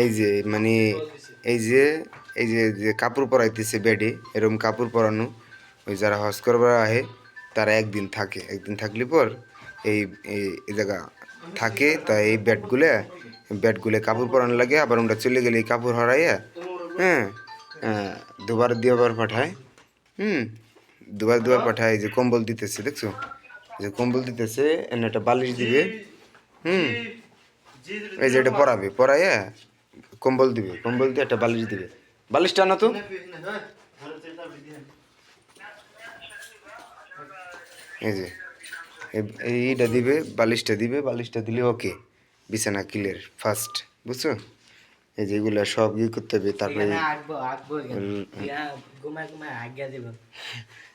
এই যে মানে এই যে এই যে যে কাপড় পরাইতেছে বেডে এরকম কাপড় পরানো, ওই যারা হজ করবার আহে, তারা একদিন থাকে। একদিন থাকলে পর এই এই জায়গা থাকে, তা এই বেডগুলো বেডগুলো কাপড় পরানো লাগে, আবার আমরা চলে গেলে এই কাপড় হরাইয়া হ্যাঁ দুবার দুবার পাঠায়, হুম, দুবার দুবার পাঠায় যে কম্বল দিতেছে, দেখছ? যে কম্বল দিতেছে, এনে একটা বালিশ দিবে, হুম, এই যে এটা পরাবে, পরাইয়া কম্বল দিবে কম্বল দিয়ে একটা বালিশ দিবে। বালিশটা আনো তো। এই যে এই- এইটা দিবে বালিশটা দিবে বালিশটা দিলে ওকে। বিছানা কিলের ফার্স্ট বুঝছ? এই যে এগুলা সব ই করতে হবে তারপরে। ইয়া,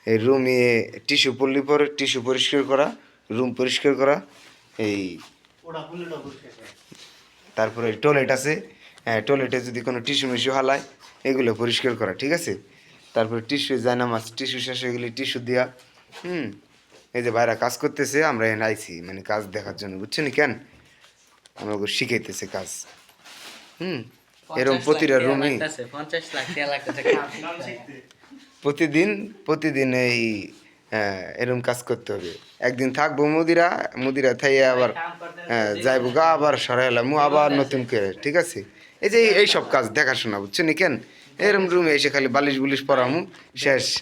এই রুমে টিস্যু পড়লে পরে টিস্যু পরিষ্কার করা রুম পরিষ্কার করা এই তারপরে টয়লেট আছে। হ্যাঁ টয়লেটে যদি কোনো টিস্যু মিস্যু হালায় এগুলো পরিষ্কার করা ঠিক আছে? তারপরে টিস্যু জানামাজ টিস্যু শেষ হয়ে গেলে টিস্যু দেওয়া হুম? এই যে বাইরা কাজ করতেছে আমরা এখানে আইছি মানে কাজ দেখার জন্য বুঝছেন কেন? আমরা ওকে শিখাইতেছে কাজ হুম? এরকম প্রতিটা রুমে। প্রতিদিন প্রতিদিন এই হ্যাঁ, এরকম কাজ করতে হবে। একদিন থাকব মুদিরা মুদিরা থাইয়ে আবার হ্যাঁ, যাইবো গা আবার সরাইলাম আবার নতুন করে ঠিক আছে? এই যে এইসব কাজ দেখাশোনা বুঝছেন কেন? এরম রুমে এসে খালি বালিশ বুলিশ পরামু শেষ।